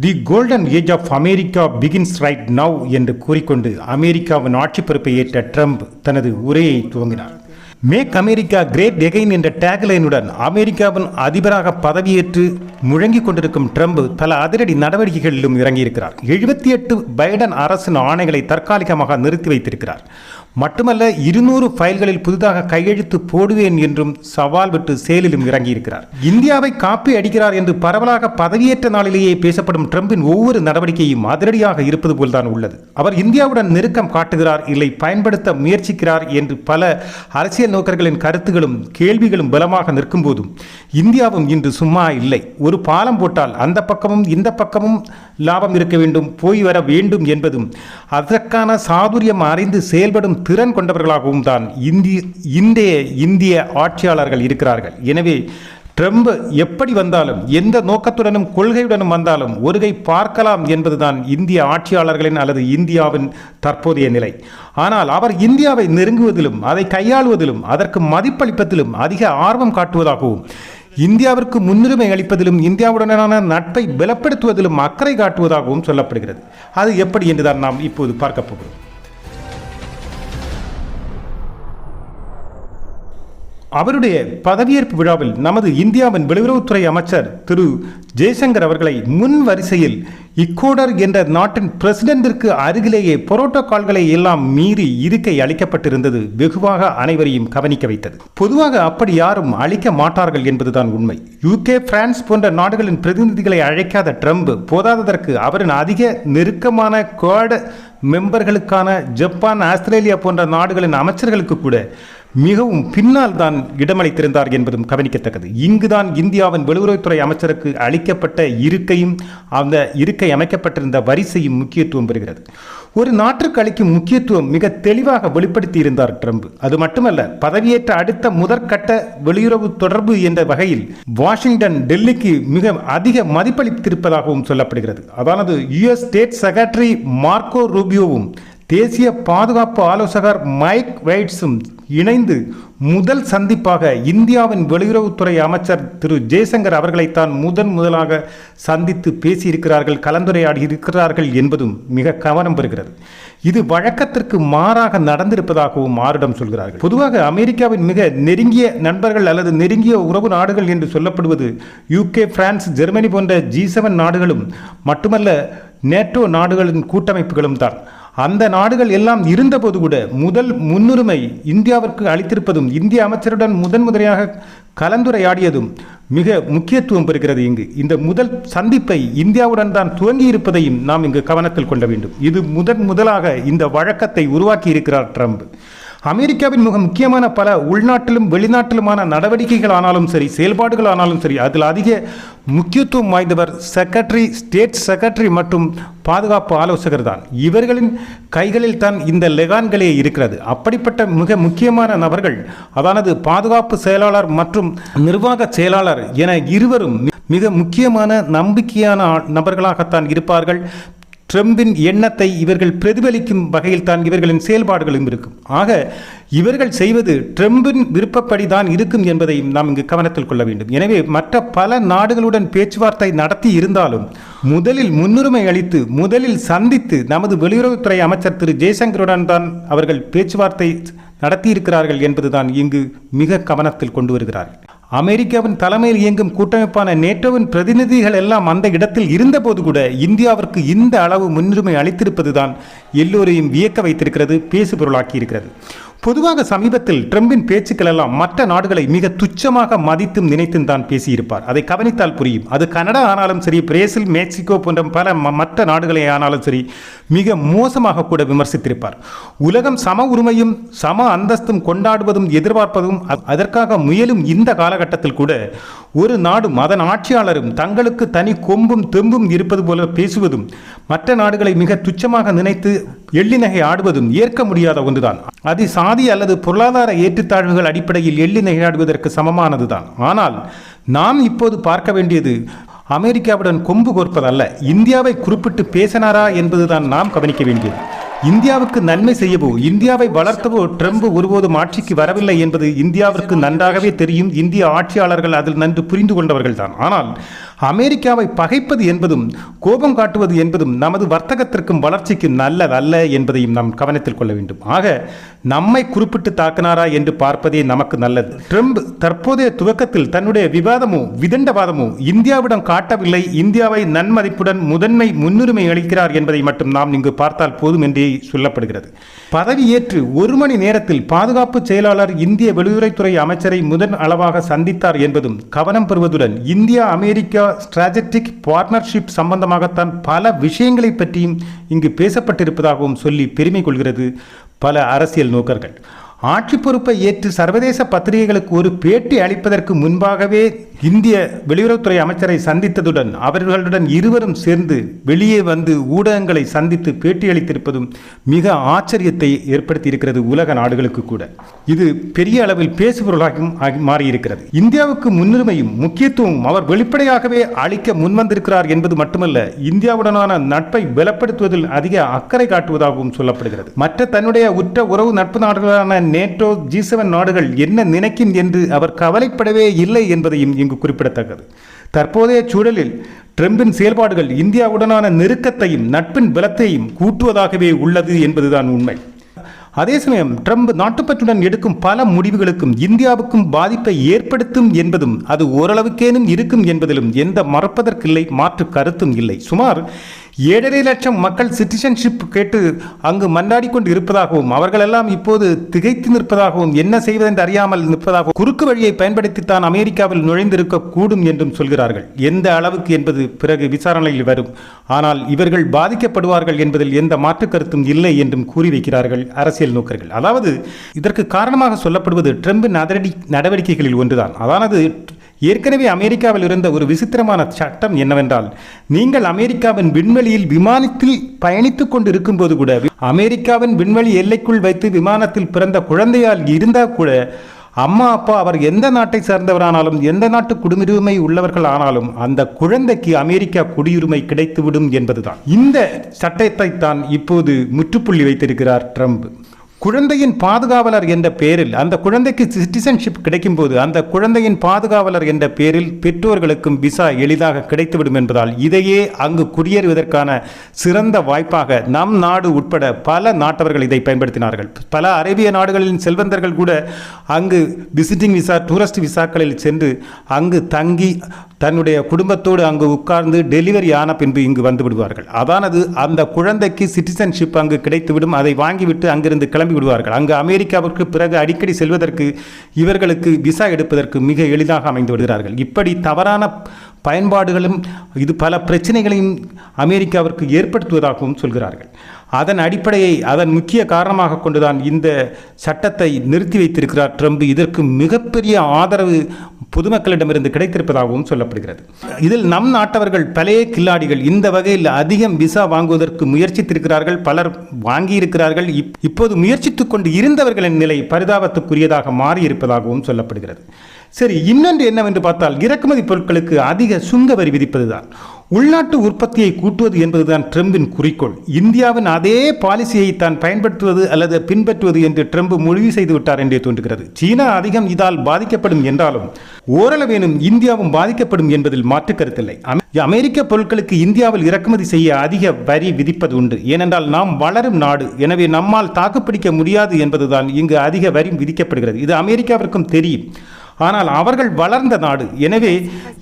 The golden age of America begins right now என்று கூறிக்கொண்டு அமெரிக்காவின் ஆட்சி பொறுப்பை ஏற்ற ட்ரம்ப் தனது உரையை துவங்கினார். மேக் அமெரிக்கா கிரேட் எகைன் என்ற டேக்லைனுடன் அமெரிக்காவின் அதிபராக பதவியேற்று முழங்கிக் கொண்டிருக்கும் ட்ரம்ப் பல அதிரடி நடவடிக்கைகளிலும் இறங்கியிருக்கிறார். எழுபத்தி எட்டு பைடன் அரசின் ஆணைகளை தற்காலிகமாக நிறுத்தி வைத்திருக்கிறார். மட்டுமல்ல இருநூறு ஃபைல்களில் புதிதாக கையெழுத்து போடுவேன் என்றும் சவால் விட்டு செயலிலும் இறங்கியிருக்கிறார். இந்தியாவை காப்பி அடிக்கிறார் என்று பரவலாக பதவியேற்ற நாளிலேயே பேசப்படும் ட்ரம்பின் ஒவ்வொரு நடவடிக்கையும் அதிரடியாக இருப்பது போல்தான் உள்ளது. அவர் இந்தியாவுடன் நெருக்கம் காட்டுகிறார் இல்லை பயன்படுத்த முயற்சிக்கிறார் என்று பல அரசியல் நோக்கர்களின் கருத்துகளும் கேள்விகளும் பலமாக நிற்கும் போதும் இந்தியாவும் இன்று சும்மா இல்லை. ஒரு பாலம் போட்டால் அந்த பக்கமும் இந்த பக்கமும் லாபம் இருக்க வேண்டும் போய் வர வேண்டும் என்பதும் அதற்கான சாதுரியம் அறிந்து செயல்படும் திறன் கொண்டவர்களாகவும் தான் இந்திய இந்திய இந்திய ஆட்சியாளர்கள் இருக்கிறார்கள். எனவே ட்ரம்ப் எப்படி வந்தாலும் எந்த நோக்கத்துடனும் கொள்கையுடனும் வந்தாலும் ஒருகை பார்க்கலாம் என்பதுதான் இந்திய ஆட்சியாளர்களின் அல்லது இந்தியாவின் தற்போதைய நிலை. ஆனால் அவர் இந்தியாவை நெருங்குவதிலும் அதை கையாளுவதிலும் அதற்கு மதிப்பளிப்பதிலும் அதிக ஆர்வம் காட்டுவதாகவும் இந்தியாவிற்கு முன்னுரிமை அளிப்பதிலும் இந்தியாவுடனான நட்பை பலப்படுத்துவதிலும் அக்கறை காட்டுவதாகவும் சொல்லப்படுகிறது. அது எப்படி என்றுதான் நாம் இப்போது பார்க்க போகிறோம். அவருடைய பதவியேற்பு விழாவில் நமது இந்தியாவின் வெளியுறவுத்துறை அமைச்சர் திரு. ஜெய்சங்கர் அவர்களை முன் வரிசையில் இக்கோடர் என்ற நாட்டின் பிரசிடென்டிற்கு அருகிலேயே புரோட்டோகால்களை எல்லாம் மீறி இருக்கை அளிக்கப்பட்டிருந்தது வெகுவாக அனைவரையும் கவனிக்க வைத்தது. பொதுவாக அப்படி யாரும் அளிக்க மாட்டார்கள் என்பதுதான் உண்மை. யூகே பிரான்ஸ் போன்ற நாடுகளின் பிரதிநிதிகளை அழைக்காத ட்ரம்ப் போதாததற்கு அவரின் அதிக நெருக்கமான குவாட் மெம்பர்களுக்கான ஜப்பான் ஆஸ்திரேலியா போன்ற நாடுகளின் அமைச்சர்களுக்கு கூட மிகவும் பின்னால் தான் இடமளித்திருந்தார் என்பதும் கவனிக்கத்தக்கது. இங்குதான் இந்தியாவின் வெளியுறவுத்துறை அமைச்சருக்கு அளிக்கப்பட்ட இருக்கையும் அந்த இருக்கை அமைக்கப்பட்டிருந்த வரிசையும் முக்கியத்துவம் பெறுகிறது. ஒரு நாட்டுக்கு அளிக்கும் முக்கியத்துவம் மிக தெளிவாக வெளிப்படுத்தி இருந்தார் ட்ரம்ப். அது மட்டுமல்ல பதவியேற்ற அடுத்த முதற்கட்ட வெளியுறவு தொடர்பு என்ற வகையில் வாஷிங்டன் டெல்லிக்கு மிக அதிக மதிப்பளித்திருப்பதாகவும் சொல்லப்படுகிறது. அதானது யுஎஸ் ஸ்டேட் செக்ரட்டரி மார்க்கோ ரூபியோவும் தேசிய பாதுகாப்பு ஆலோசகர் மைக் வைட்ஸும் இணைந்து முதல் சந்திப்பாக இந்தியாவின் வெளியுறவுத்துறை அமைச்சர் திரு ஜெய்சங்கர் அவர்களைத்தான் முதன் முதலாக சந்தித்து பேசியிருக்கிறார்கள் கலந்துரையாடி இருக்கிறார்கள் என்பதும் மிக கவனம் பெறுகிறது. இது வழக்கத்திற்கு மாறாக நடந்திருப்பதாகவும் ஆரிடம் சொல்கிறார்கள். பொதுவாக அமெரிக்காவின் மிக நெருங்கிய நண்பர்கள் அல்லது நெருங்கிய உறவு நாடுகள் என்று சொல்லப்படுவது யூகே பிரான்ஸ் ஜெர்மனி போன்ற ஜி செவன் நாடுகளும் மட்டுமல்ல நேட்டோ நாடுகளின் கூட்டமைப்புகளும் தான். அந்த நாடுகள் எல்லாம் இருந்தபோது கூட முதல் முன்னுரிமை இந்தியாவிற்கு அளித்திருப்பதும் இந்திய அமைச்சருடன் முதன் முதலையாக கலந்துரையாடியதும் மிக முக்கியத்துவம் பெறுகிறது இங்கு. இந்த முதல் சந்திப்பை இந்தியாவுடன் தான் துவங்கி இருப்பதையும் நாம் இங்கு கவனத்தில் கொள்ள வேண்டும். இது முதன் முதலாக இந்த வழக்கத்தை உருவாக்கி இருக்கிறார் ட்ரம்ப். அமெரிக்காவின் மிக முக்கியமான பல உள்நாட்டிலும் வெளிநாட்டிலுமான நடவடிக்கைகள் ஆனாலும் சரி செயல்பாடுகள் ஆனாலும் சரி அதில் அதிக முக்கியத்துவம் வாய்ந்தவர் செக்ரட்டரி ஸ்டேட் செக்ரட்டரி மற்றும் பாதுகாப்பு ஆலோசகர் தான். இவர்களின் கைகளில் தான் இந்த லெகான்களே இருக்கிறது. அப்படிப்பட்ட மிக முக்கியமான நபர்கள் அதானது பாதுகாப்பு செயலாளர் மற்றும் நிர்வாக செயலாளர் என இருவரும் மிக முக்கியமான நம்பிக்கையான நபர்களாகத்தான் இருப்பார்கள். ட்ரம்பின் எண்ணத்தை இவர்கள் பிரதிபலிக்கும் வகையில் தான் இவர்களின் செயல்பாடுகளும் இருக்கும். ஆக இவர்கள் செய்வது ட்ரம்பின் விருப்பப்படி தான் இருக்கும் என்பதையும் நாம் இங்கு கவனத்தில் கொள்ள வேண்டும். எனவே மற்ற பல நாடுகளுடன் பேச்சுவார்த்தை நடத்தி இருந்தாலும் முதலில் முன்னுரிமை அளித்து முதலில் சந்தித்து நமது வெளியுறவுத்துறை அமைச்சர் திரு ஜெய்சங்கருடன் தான் அவர்கள் பேச்சுவார்த்தை நடத்தியிருக்கிறார்கள் என்பதுதான் இங்கு மிக கவனத்தில் கொண்டு வருகிறார்கள். அமெரிக்காவின் தலைமையில் இயங்கும் கூட்டமைப்பான நேட்டோவின் பிரதிநிதிகள் எல்லாம் அந்த இடத்தில் இருந்தபோது கூட இந்தியாவிற்கு இந்த அளவு முன்னுரிமை அளித்திருப்பதுதான் எல்லோரையும் வியக்க வைத்திருக்கிறது பேசுபொருளாக்கி இருக்கிறது பொதுவாக சமீபத்தில் ட்ரம்பின் பேச்சுக்கள் எல்லாம் மற்ற நாடுகளை மிக துச்சமாக மதித்தும் நினைத்தும் தான் பேசியிருப்பார். அதை கவனித்தால் புரியும். அது கனடா ஆனாலும் சரி பிரேசில் மெக்சிகோ போன்ற பல மற்ற நாடுகளை ஆனாலும் சரி மிக மோசமாக கூட விமர்சித்திருப்பார். உலகம் சம உரிமையும் சம அந்தஸ்தும் கொண்டாடுவதும் எதிர்பார்ப்பதும் அதற்காக முயலும் இந்த காலகட்டத்தில் கூட ஒரு நாடும் அதன் ஆட்சியாளரும் தங்களுக்கு தனி கொம்பும் தெம்பும் இருப்பது போல பேசுவதும் மற்ற நாடுகளை மிக துச்சமாக நினைத்து எள்ளிநகை ஆடுவதும் ஏற்க முடியாத ஒன்றுதான். அது சாதி அல்லது பொருளாதார ஏற்றுத்தாழ்வுகள் அடிப்படையில் எள்ளி நகையாடுவதற்கு சமமானதுதான். ஆனால் நாம் இப்போது பார்க்க வேண்டியது அமெரிக்காவுடன் கொம்பு கோர்ப்பதல்ல இந்தியாவை குறிப்பிட்டு பேசினாரா என்பதுதான் நாம் கவனிக்க வேண்டியது. இந்தியாவுக்கு நன்மை செய்யவோ இந்தியாவை வளர்த்தவோ ட்ரம்ப் ஒருபோதும் ஆட்சிக்கு வரவில்லை என்பது இந்தியாவிற்கு நன்றாகவே தெரியும். இந்திய ஆட்சியாளர்கள் அதில் நன்கு புரிந்து கொண்டவர்கள் தான் ஆனால் அமெரிக்காவை பகைப்பது என்பதும் கோபம் காட்டுவது என்பதும் நமது வர்த்தகத்திற்கும் வளர்ச்சிக்கும் நல்லதல்ல என்பதையும் நாம் கவனத்தில் கொள்ள வேண்டும். ஆக நம்மை குறிப்பிட்டு தாக்கினாரா என்று பார்ப்பதே நமக்கு நல்லது. ட்ரம்ப் தற்போதைய துவக்கத்தில் தன்னுடைய விவாதமோ விதண்டவாதமோ இந்தியாவிடம் காட்டவில்லை. இந்தியாவை நன்மதிப்புடன் முதன்மை முன்னுரிமை அளிக்கிறார் என்பதை மட்டும் நாம் இங்கு பார்த்தால் போதும் என்றே சொல்லப்படுகிறது. பதவியேற்று ஒரு மணி நேரத்தில் பாதுகாப்பு செயலாளர் இந்திய வெளியுறவுத்துறை அமைச்சரை முதன் அளவாக சந்தித்தார் என்பதும் கவனம் பெறுவதுடன் இந்தியா அமெரிக்கா ஸ்ட்ராட்டஜிக் பார்ட்னர்ஷிப் சம்பந்தமாகத்தான் பல விஷயங்களை பற்றியும் இங்கு பேசப்பட்டிருப்பதாகவும் சொல்லி பெருமை கொள்கிறது பல அரசியல் நோக்கர்கள். ஆட்சி பொறுப்பை ஏற்று சர்வதேச பத்திரிகைகளுக்கு ஒரு பேட்டி அளிப்பதற்கு முன்பாகவே இந்திய வெளியுறவுத்துறை அமைச்சரை சந்தித்ததுடன் அவர்களுடன் இருவரும் சேர்ந்து வெளியே வந்து ஊடகங்களை சந்தித்து பேட்டியளித்திருப்பதும் மிக ஆச்சரியத்தை ஏற்படுத்தி இருக்கிறது உலக நாடுகளுக்கு கூட. இது பெரிய அளவில் பேசுபொருளாகவும் மாறியிருக்கிறது. இந்தியாவுக்கு முன்னுரிமையும் முக்கியத்துவம் அவர் வெளிப்படையாகவே அளிக்க முன்வந்திருக்கிறார் என்பது மட்டுமல்ல இந்தியாவுடனான நட்பை பலப்படுத்துவதில் அதிக அக்கறை காட்டுவதாகவும் சொல்லப்படுகிறது. மற்ற தன்னுடைய உற்ற உறவு நட்பு நாடுகளான நேட்டோ ஜி நாடுகள் என்ன நினைக்கும் என்று அவர் கவலைப்படவே இல்லை என்பதையும் இங்கு குறிப்பிடத்தக்கது. தற்போதைய சூழலில் ட்ரம்பின் செயல்பாடுகள் இந்தியாவுடனான நெருக்கத்தையும் நட்பின் பலத்தையும் கூட்டுவதாகவே உள்ளது என்பதுதான் உண்மை. அதே சமயம் ட்ரம்ப் நாட்டுப்பற்றுடன் எடுக்கும் பல முடிவுகளுக்கும் இந்தியாவுக்கும் பாதிப்பை ஏற்படுத்தும் என்பதும் அது ஓரளவுக்கேனும் இருக்கும் என்பதிலும் எந்த மறப்பதற்கில்லை மாற்று கருத்தும் இல்லை. சுமார் ஏழரை லட்சம் மக்கள் சிட்டிசன்ஷிப் கேட்டு அங்கு மன்றாடி கொண்டு இருப்பதாகவும் அவர்களெல்லாம் இப்போது திகைத்து நிற்பதாகவும் என்ன செய்வதென்று அறியாமல் நிற்பதாகவும் குறுக்கு வழியை பயன்படுத்தித்தான் அமெரிக்காவில் நுழைந்திருக்க கூடும் என்றும் சொல்கிறார்கள். எந்த அளவுக்கு என்பது பிறகு விசாரணையில் வரும். ஆனால் இவர்கள் பாதிக்கப்படுவார்கள் என்பதில் எந்த மாற்று கருத்தும் இல்லை என்றும் கூறி வைக்கிறார்கள் அரசியல் நோக்கர்கள். அதாவது இதற்கு காரணமாக சொல்லப்படுவது ட்ரம்பின் அதிரடி நடவடிக்கைகளில் ஒன்றுதான். அதானது ஏற்கனவே அமெரிக்காவில் இருந்த ஒரு விசித்திரமான சட்டம் என்னவென்றால் நீங்கள் அமெரிக்காவின் விண்வெளியில் விமானத்தில் பயணித்துக் கொண்டு இருக்கும்போது கூட அமெரிக்காவின் விண்வெளி எல்லைக்குள் வைத்து விமானத்தில் பிறந்த குழந்தையால் இருந்தால் கூட அம்மா அப்பா அவர் எந்த நாட்டை சேர்ந்தவரானாலும் எந்த நாட்டு குடியுரிமை உள்ளவர்கள் ஆனாலும் அந்த குழந்தைக்கு அமெரிக்கா குடியுரிமை கிடைத்துவிடும் என்பதுதான். இந்த சட்டத்தை தான் இப்போது முற்றுப்புள்ளி வைத்திருக்கிறார் ட்ரம்ப். குழந்தையின் பாதுகாவலர் என்ற பெயரில் அந்த குழந்தைக்கு சிட்டிசன்ஷிப் கிடைக்கும்போது அந்த குழந்தையின் பாதுகாவலர் என்ற பெயரில் பெற்றோர்களுக்கும் விசா எளிதாக கிடைத்துவிடும் என்பதால் இதையே அங்கு குடியேறுவதற்கான சிறந்த வாய்ப்பாக நம் நாடு உட்பட பல நாட்டவர்கள் இதை பயன்படுத்தினார்கள். பல அரேபிய நாடுகளின் செல்வந்தர்கள் கூட அங்கு விசிட்டிங் விசா டூரிஸ்ட் விசாக்களில் சென்று அங்கு தங்கி தன்னுடைய குடும்பத்தோடு அங்கு உட்கார்ந்து டெலிவரி ஆன பின்பு இங்கு வந்து விடுவார்கள். அதானது அந்த குழந்தைக்கு சிட்டிசன்ஷிப் அங்கு கிடைத்துவிடும் அதை வாங்கிவிட்டு அங்கிருந்து கிளம்பி விடுவார்கள். அங்கு அமெரிக்காவிற்கு பிறகு அடிக்கடி செல்வதற்கு இவர்களுக்கு விசா எடுப்பதற்கு மிக எளிதாக அமைந்து விடுகிறார்கள். இப்படி தவறான பயன்பாடுகளும் இது பல பிரச்சனைகளையும் அமெரிக்காவிற்கு ஏற்படுத்துவதாகவும் சொல்கிறார்கள். அதன் அடிப்படையை அதன் முக்கிய காரணமாக கொண்டுதான் இந்த சட்டத்தை நிறுத்தி வைத்திருக்கிறார் ட்ரம்ப். இதற்கு மிகப்பெரிய ஆதரவு பொதுமக்களிடமிருந்து கிடைத்திருப்பதாகவும் சொல்லப்படுகிறது. இதில் நம் நாட்டவர்கள் பழைய கில்லாடிகள் இந்த வகையில் அதிகம் விசா வாங்குவதற்கு முயற்சித்திருக்கிறார்கள் பலர் வாங்கியிருக்கிறார்கள். இப்- இப்போது முயற்சித்துக் கொண்டு இருந்தவர்களின் நிலை பரிதாபத்துக்குரியதாக மாறியிருப்பதாகவும் சொல்லப்படுகிறது. சரி இன்னொன்று என்னவென்று பார்த்தால் இறக்குமதி பொருட்களுக்கு அதிக சுங்க வரி விதிப்பதுதான். உள்நாட்டு உற்பத்தியை கூட்டுவது என்பதுதான் ட்ரம்பின் குறிக்கோள். இந்தியாவின் அதே பாலிசியை தான் பயன்படுத்துவது அல்லது பின்பற்றுவது என்று ட்ரம்ப் முடிவு செய்து விட்டார் என்றே தோன்றுகிறது. சீனா அதிகம் இதால் பாதிக்கப்படும் என்றாலும் ஓரளவேனும் இந்தியாவும் பாதிக்கப்படும் என்பதில் மாற்று கருத்தில்லை. அமெரிக்க பொருட்களுக்கு இந்தியாவில் இறக்குமதி செய்ய அதிக வரி விதிப்பது உண்டு. ஏனென்றால் நாம் வளரும் நாடு. எனவே நம்மால் தாக்குப்பிடிக்க முடியாது என்பதுதான் இங்கு அதிக வரி விதிக்கப்படுகிறது. இது அமெரிக்காவிற்கும் தெரியும். ஆனால் அவர்கள் வளர்ந்த நாடு. எனவே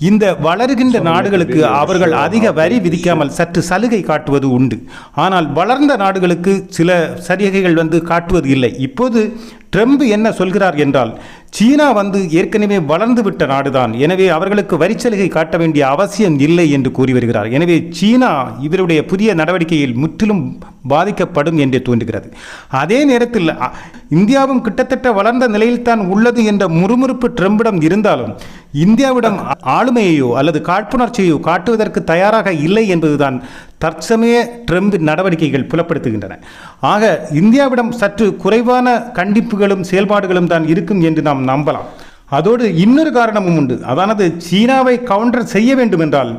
இந்த வளருகின்ற நாடுகளுக்கு அவர்கள் அதிக வரி விதிக்காமல் சற்று சலுகை காட்டுவது உண்டு. ஆனால் வளர்ந்த நாடுகளுக்கு சில சலுகைகள் வந்து காட்டுவது இல்லை. இப்போது ட்ரம்ப் என்ன சொல்கிறார் என்றால் சீனா வந்து ஏற்கனவே வளர்ந்துவிட்ட நாடுதான். எனவே அவர்களுக்கு வரிச்சலுகை காட்ட வேண்டிய அவசியம் இல்லை என்று கூறி வருகிறார். எனவே சீனா இவருடைய புதிய நடவடிக்கையில் முற்றிலும் பாதிக்கப்படும் என்று தோன்றுகிறது. அதே நேரத்தில் இந்தியாவும் கிட்டத்தட்ட வளர்ந்த நிலையில்தான் உள்ளது என்ற முறுமுறுப்பு ட்ரம்பிடம் இருந்தாலும் இந்தியாவிடம் ஆளுமையையோ அல்லது காழ்ப்புணர்ச்சியையோ காட்டுவதற்கு தயாராக இல்லை என்பதுதான் தற்சமய ட்ரம்ப் நடவடிக்கைகள் புலப்படுத்துகின்றன. ஆக இந்தியாவிடம் சற்று குறைவான கண்டிப்புகளும் செயல்பாடுகளும் தான் இருக்கும் என்று நாம் நம்பலாம். அதோடு இன்னொரு காரணமும் உண்டு. அதானது சீனாவை கவுண்டர் செய்ய வேண்டும் என்றால்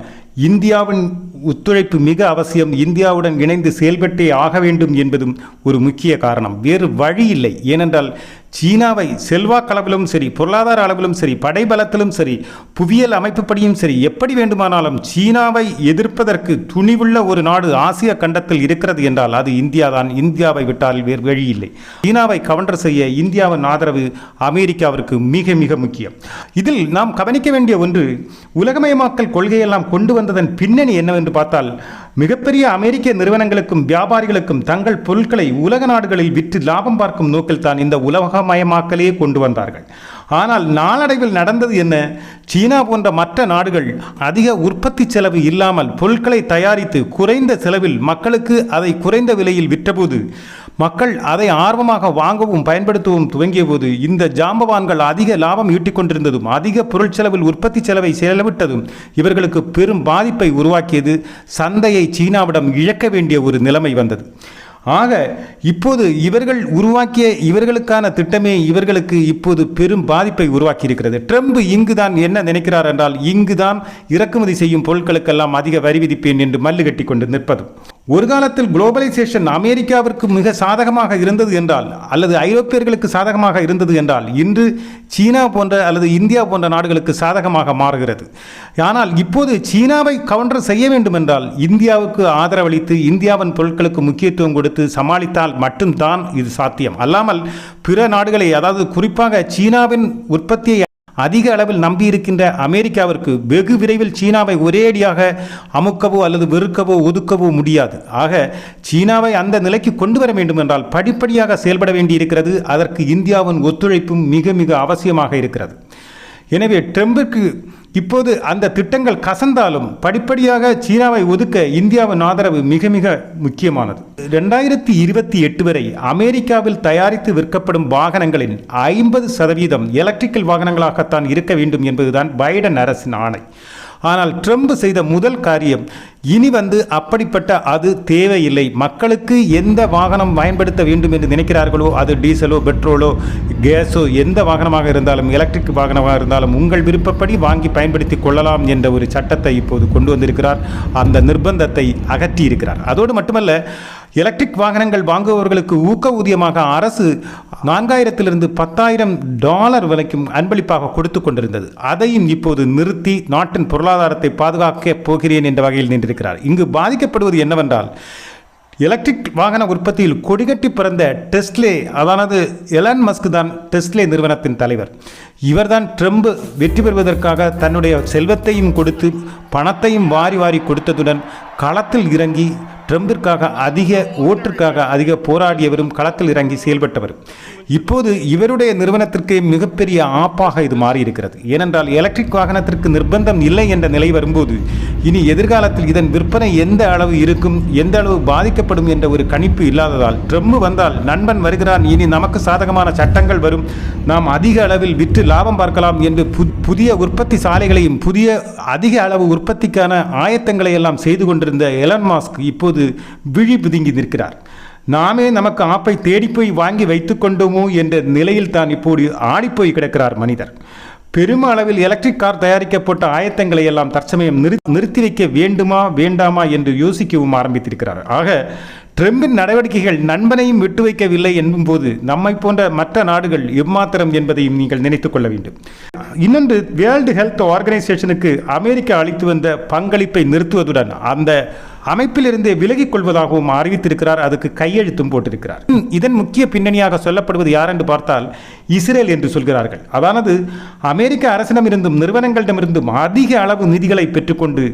இந்தியாவின் ஒத்துழைப்பு மிக அவசியம். இந்தியாவுடன் இணைந்து செயல்பட்டே ஆக வேண்டும் என்பதும் ஒரு முக்கிய காரணம். வேறு வழி இல்லை. ஏனென்றால் சீனாவை செல்வாக்களவிலும் சரி பொருளாதார அளவிலும் சரி படைபலத்திலும் சரி புவியியல் அமைப்புப்படியும் சரி எப்படி வேண்டுமானாலும் சீனாவை எதிர்ப்பதற்கு துணிவுள்ள ஒரு நாடு ஆசிய கண்டத்தில் இருக்கிறது என்றால் அது இந்தியா தான். இந்தியாவை விட்டால் வேறு வழியில்லை. சீனாவை கவண்டர் செய்ய இந்தியாவின் ஆதரவு அமெரிக்காவிற்கு மிக மிக முக்கியம். இதில் நாம் கவனிக்க வேண்டிய ஒன்று உலகமயமாக்கல் கொள்கையெல்லாம் கொண்டு வந்ததன் பின்னணி என்னவென்று பார்த்தால் மிகப்பெரிய அமெரிக்க நிறுவனங்களுக்கும் வியாபாரிகளுக்கும் தங்கள் பொருட்களை உலக நாடுகளில் விற்று லாபம் பார்க்கும் நோக்கில் தான் இந்த உலகமயமாக்கலே கொண்டு வந்தார்கள். ஆனால் நாளடைவில் நடந்தது என்ன? சீனா போன்ற மற்ற நாடுகள் அதிக உற்பத்தி செலவு இல்லாமல் பொருட்களை தயாரித்து குறைந்த செலவில் மக்களுக்கு அதை குறைந்த விலையில் விற்றபோது மக்கள் அதை ஆர்வமாக வாங்கவும் பயன்படுத்தவும் துவங்கிய போது இந்த ஜாம்பவான்கள் அதிக லாபம் ஈட்டிக்கொண்டிருந்ததும் அதிக பொருள் செலவில் உற்பத்தி செலவை செலவிட்டதும் இவர்களுக்கு பெரும் பாதிப்பை உருவாக்கியது சந்தையை சீனாவிடம் இழக்க வேண்டிய ஒரு நிலைமை வந்தது. ஆக இப்போது இவர்கள் உருவாக்கிய இவர்களுக்கான திட்டமே இவர்களுக்கு இப்போது பெரும் பாதிப்பை உருவாக்கி இருக்கிறது ட்ரம்ப் இங்குதான் என்ன நினைக்கிறார் என்றால் இங்குதான் இறக்குமதி செய்யும் பொருட்களுக்கெல்லாம் அதிக வரி விதிப்பேன் என்று மல்லு கட்டி கொண்டு நிற்பதும் ஒரு காலத்தில் குளோபலைசேஷன் அமெரிக்காவிற்கு மிக சாதகமாக இருந்தது என்றால் அல்லது ஐரோப்பியர்களுக்கு சாதகமாக இருந்தது என்றால் இன்று சீனா போன்ற அல்லது இந்தியா போன்ற நாடுகளுக்கு சாதகமாக மாறுகிறது. ஆனால் இப்போது சீனாவை கவுண்டர் செய்ய வேண்டும் என்றால் இந்தியாவுக்கு ஆதரவளித்து இந்தியாவின் பொருட்களுக்கு முக்கியத்துவம் கொடுத்து சமாளித்தால் மட்டும்தான் இது சாத்தியம். அல்லாமல் பிற நாடுகளை அதாவது குறிப்பாக சீனாவின் உற்பத்தியை அதிக அளவில் நம்பியிருக்கின்ற அமெரிக்காவிற்கு வெகு விரைவில் சீனாவை ஒரேடியாக அமுக்கவோ அல்லது வெறுக்கவோ ஒதுக்கவோ முடியாது. ஆக சீனாவை அந்த நிலைக்கு கொண்டு வர வேண்டும் என்றால் படிப்படியாக செயல்பட வேண்டியிருக்கிறது. அதற்கு இந்தியாவின் ஒத்துழைப்பும் மிக மிக அவசியமாக இருக்கிறது. எனவே ட்ரம்பிற்கு இப்போது அந்த திட்டங்கள் கசந்தாலும் படிப்படியாக சீனாவை ஒதுக்க இந்தியாவின் ஆதரவு மிக மிக முக்கியமானது. ரெண்டாயிரத்தி இருபத்தி எட்டு வரை அமெரிக்காவில் தயாரித்து விற்கப்படும் வாகனங்களின் ஐம்பது சதவீதம் எலக்ட்ரிக்கல் வாகனங்களாகத்தான் இருக்க வேண்டும் என்பதுதான் பைடன் அரசின் ஆணை. ஆனால் ட்ரம்ப் செய்த முதல் காரியம் இனி வந்து அப்படிப்பட்ட அது தேவையில்லை. மக்களுக்கு எந்த வாகனம் பயன்படுத்த வேண்டும் என்று நினைக்கிறார்களோ அது டீசலோ பெட்ரோலோ கேஸோ எந்த வாகனமாக இருந்தாலும் எலக்ட்ரிக் வாகனமாக இருந்தாலும் உங்கள் விருப்பப்படி வாங்கி பயன்படுத்தி கொள்ளலாம் என்ற ஒரு சட்டத்தை இப்போது கொண்டு வந்திருக்கிறார். அந்த நிர்பந்தத்தை அகற்றியிருக்கிறார். அதோடு மட்டுமல்ல எலக்ட்ரிக் வாகனங்கள் வாங்குபவர்களுக்கு ஊக்க ஊதியமாக அரசு நான்காயிரத்திலிருந்து பத்தாயிரம் டாலர் விலைக்கும் அன்பளிப்பாக கொடுத்து கொண்டிருந்தது. அதையும் இப்போது நிறுத்தி நாட்டின் பொருளாதாரத்தை பாதுகாக்க போகிறேன் என்ற வகையில் நின்றிருக்கிறார். இங்கு பாதிக்கப்படுவது என்னவென்றால் எலக்ட்ரிக் வாகன உற்பத்தியில் கொடிகட்டி பிறந்த டெஸ்ட்லே அதானது எலன் மஸ்க் தான் டெஸ்ட்லே நிறுவனத்தின் தலைவர். இவர்தான் ட்ரம்ப் வெற்றி பெறுவதற்காக தன்னுடைய செல்வத்தையும் கொடுத்து பணத்தையும் வாரி வாரி கொடுத்ததுடன் களத்தில் இறங்கி ட்ரம்பிற்காக அதிக ஓட்டிற்காக அதிக போராடியவரும் களத்தில் இறங்கி செயல்பட்டவர். இப்போது இவருடைய நிறுவனத்திற்கு மிகப்பெரிய ஆப்பாக இது மாறியிருக்கிறது. ஏனென்றால் எலக்ட்ரிக் வாகனத்திற்கு நிர்பந்தம் இல்லை என்ற நிலை வரும்போது இனி எதிர்காலத்தில் இதன் விற்பனை எந்த அளவு இருக்கும் எந்த அளவு பாதிக்கப்படும் என்ற ஒரு கணிப்பு இல்லாததால் ட்ரம்ப் வந்தால் நண்பன் வருகிறான் இனி நமக்கு சாதகமான சட்டங்கள் வரும். நாம் அதிக அளவில் விற்று லாபம் பார்க்கலாம் என்று புதிய உற்பத்தி சாலைகளையும் புதிய அதிக அளவு உற்பத்திக்கான ஆயத்தங்களை எல்லாம் செய்து கொண்டிருந்த எலன் மாஸ்க் இப்போது விழி புதுங்கி நிற்கிறார். நாமே நமக்கு ஆப்பை தேடிப்போய் வாங்கி வைத்துக்கொண்டோமோ என்ற நிலையில் தான் இப்போது ஆடிப்போய் கிடக்கிறார் மனிதர். பெரும் அளவில் எலக்ட்ரிக் கார் தயாரிக்கப்பட்ட ஆயத்தங்களை எல்லாம் தற்சமயம் நிறு நிறுத்தி வைக்க வேண்டுமா வேண்டாமா என்று யோசிக்கவும் ஆரம்பித்திருக்கிறார். ஆக ட்ரம்பின் நடவடிக்கைகள் நண்பனையும் விட்டு வைக்கவில்லை என்போது நம்மை போன்ற மற்ற நாடுகள் எம்மாத்திரம் என்பதையும் நீங்கள் நினைத்துக் கொள்ள வேண்டும். இன்னொன்று வேர்ல்டு ஹெல்த் ஆர்கனைசேஷனுக்கு அமெரிக்கா அளித்து வந்த பங்களிப்பை நிறுத்துவதுடன் அந்த அமைப்பிலிருந்தே விலகிக் கொள்வதாகவும் அறிவித்திருக்கிறார். அதுக்கு கையெழுத்தும் போட்டிருக்கிறார். இதன் முக்கிய பின்னணியாக சொல்லப்படுவது யார் என்று பார்த்தால் இஸ்ரேல் என்று சொல்கிறார்கள். அதானது அமெரிக்க அரசிடமிருந்தும் நிறுவனங்களிடமிருந்தும் அதிக அளவு நிதிகளை பெற்றுக்கொண்டு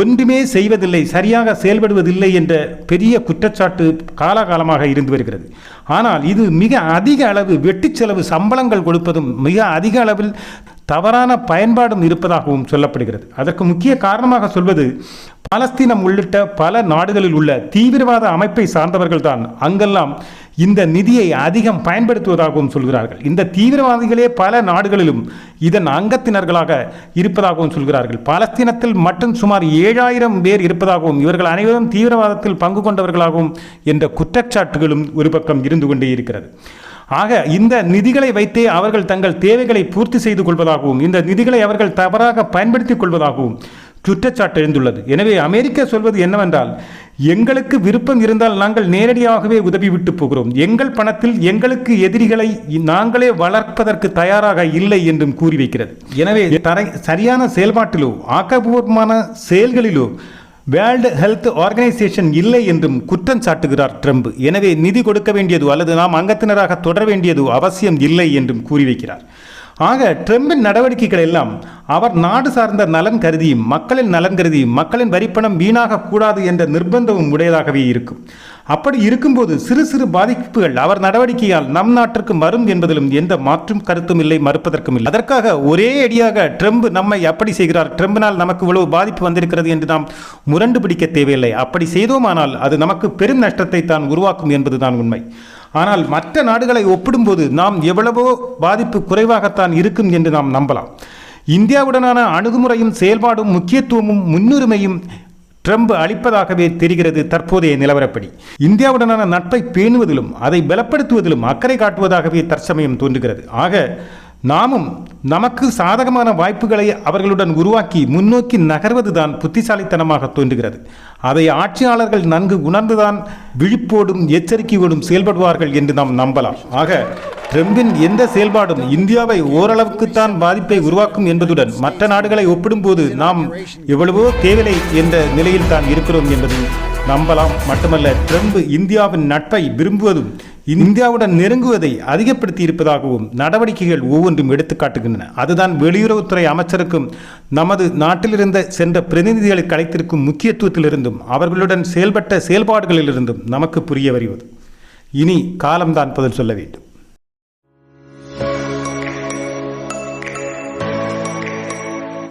ஒன்றுமே செய்வதில்லை சரியாக செயல்படுவதில்லை என்ற பெரிய குற்றச்சாட்டு காலாகாலமாக இருந்து வருகிறது. ஆனால் இது மிக அதிக அளவு வெட்டி செலவு சம்பளங்கள் கொடுப்பதும் மிக அதிக அளவில் தவறான பயன்பாடும் இருப்பதாகவும் சொல்லப்படுகிறது. அதற்கு முக்கிய காரணமாக சொல்வது பாலஸ்தீனம் உள்ளிட்ட பல நாடுகளில் உள்ள தீவிரவாத அமைப்பை சார்ந்தவர்கள் தான் அங்கெல்லாம் இந்த நிதியை அதிகம் பயன்படுத்துவதாகவும் சொல்கிறார்கள். இந்த தீவிரவாதிகளே பல நாடுகளிலும் இதன் அங்கத்தினர்களாக இருப்பதாகவும் சொல்கிறார்கள். பாலஸ்தீனத்தில் மட்டும் சுமார் ஏழாயிரம் பேர் இருப்பதாகவும் இவர்கள் அனைவரும் தீவிரவாதத்தில் பங்கு கொண்டவர்களாகவும் என்ற குற்றச்சாட்டுகளும் ஒரு பக்கம் இருந்து கொண்டே இருக்கிறது. ஆக இந்த நிதிகளை வைத்தே அவர்கள் தங்கள் தேவைகளை பூர்த்தி செய்து கொள்வதாகவும் இந்த நிதிகளை அவர்கள் தவறாக பயன்படுத்திக் கொள்வதாகவும் குற்றச்சாட்டு எழுந்துள்ளது. எனவே அமெரிக்கா சொல்வது என்னவென்றால் எங்களுக்கு விருப்பம் இருந்தால் நாங்கள் நேரடியாகவே உதவி விட்டு போகிறோம். எங்கள் பணத்தில் எங்களுக்கு எதிரிகளை நாங்களே வளர்ப்பதற்கு தயாராக இல்லை என்றும் கூறி வைக்கிறது. எனவே தரை சரியான செயல்பாட்டிலோ ஆக்கப்பூர்வமான செயல்களிலோ வேர்ல்டு ஹெல்த் ஆர்கனைசேஷன் இல்லை என்றும் குற்றம் சாட்டுகிறார் ட்ரம்ப். எனவே நிதி கொடுக்க வேண்டியது அல்லது நாம் அங்கத்தினராக தொடர வேண்டியது அவசியம் இல்லை என்றும் கூறி வைக்கிறார். ஆக ட்ரம்பின் நடவடிக்கைகள் எல்லாம் அவர் நாடு சார்ந்த நலன் கருதியும் மக்களின் நலன் கருதி மக்களின் வரிப்பணம் வீணாகக்கூடாது என்ற நிர்பந்தமும் உடையதாகவே இருக்கும். அப்படி இருக்கும்போது சிறு சிறு பாதிப்புகள் அவர் நடவடிக்கையால் நம் நாட்டிற்கு வரும் என்பதிலும் எந்த மாற்றும் கருத்தும் இல்லை மறுப்பதற்கும் இல்லை. அதற்காக ஒரே அடியாக ட்ரம்ப் நம்மை அப்படி செய்கிறார். ட்ரம்பினால் நமக்கு இவ்வளவு பாதிப்பு வந்திருக்கிறது என்று நாம் முரண்டு பிடிக்க தேவையில்லை. அப்படி செய்தோமானால் அது நமக்கு பெரும் நஷ்டத்தை தான் உருவாக்கும் என்பதுதான் உண்மை. ஆனால் மற்ற நாடுகளை ஒப்பிடும்போது நாம் எவ்வளவோ பாதிப்பு குறைவாகத்தான் இருக்கும் என்று நாம் நம்பலாம். இந்தியாவுடனான அணுகுமுறையும் செயல்பாடும் முக்கியத்துவமும் முன்னுரிமையும் ட்ரம்ப் அளிப்பதாகவே தெரிகிறது தற்போதைய நிலவரப்படி. இந்தியாவுடனான நட்பை பேணுவதிலும் அதை பலப்படுத்துவதிலும் அக்கறை காட்டுவதாகவே தற்சமயம் தோன்றுகிறது. ஆக நாமும் நமக்கு சாதகமான வாய்ப்புகளை அவர்களுடன் உருவாக்கி முன்னோக்கி நகர்வதுதான் புத்திசாலித்தனமாக தோன்றுகிறது. அதை ஆட்சியாளர்கள் நன்கு உணர்ந்துதான் விழிப்போடும் எச்சரிக்கையோடும் செயல்படுவார்கள் என்று நாம் நம்பலாம். ஆக ட்ரம்பின் எந்த செயல்பாடும் இந்தியாவை ஓரளவுக்குத்தான் பாதிப்பை உருவாக்கும் என்பதுடன் மற்ற நாடுகளை ஒப்பிடும்போது நாம் எவ்வளவோ தேவையில்லை என்ற நிலையில் தான் இருக்கிறோம் என்பதை நம்பலாம். மட்டுமல்ல ட்ரம்ப் இந்தியாவின் நட்பை விரும்புவதும் இந்தியாவுடன் நெருங்குவதை அதிகப்படுத்தி இருப்பதாகவும் நடவடிக்கைகள் ஒவ்வொன்றும் எடுத்துக்காட்டுகின்றன அதுதான் வெளியுறவுத்துறை அமைச்சருக்கும் நமது நாட்டிலிருந்த சென்ற பிரதிநிதிகளை கலைத்திருக்கும் முக்கியத்துவத்திலிருந்தும் அவர்களுடன் செயல்பட்ட செயல்பாடுகளிலிருந்தும் நமக்கு புரிய வருவது. இனி காலம்தான் பதில் சொல்ல வேண்டும்.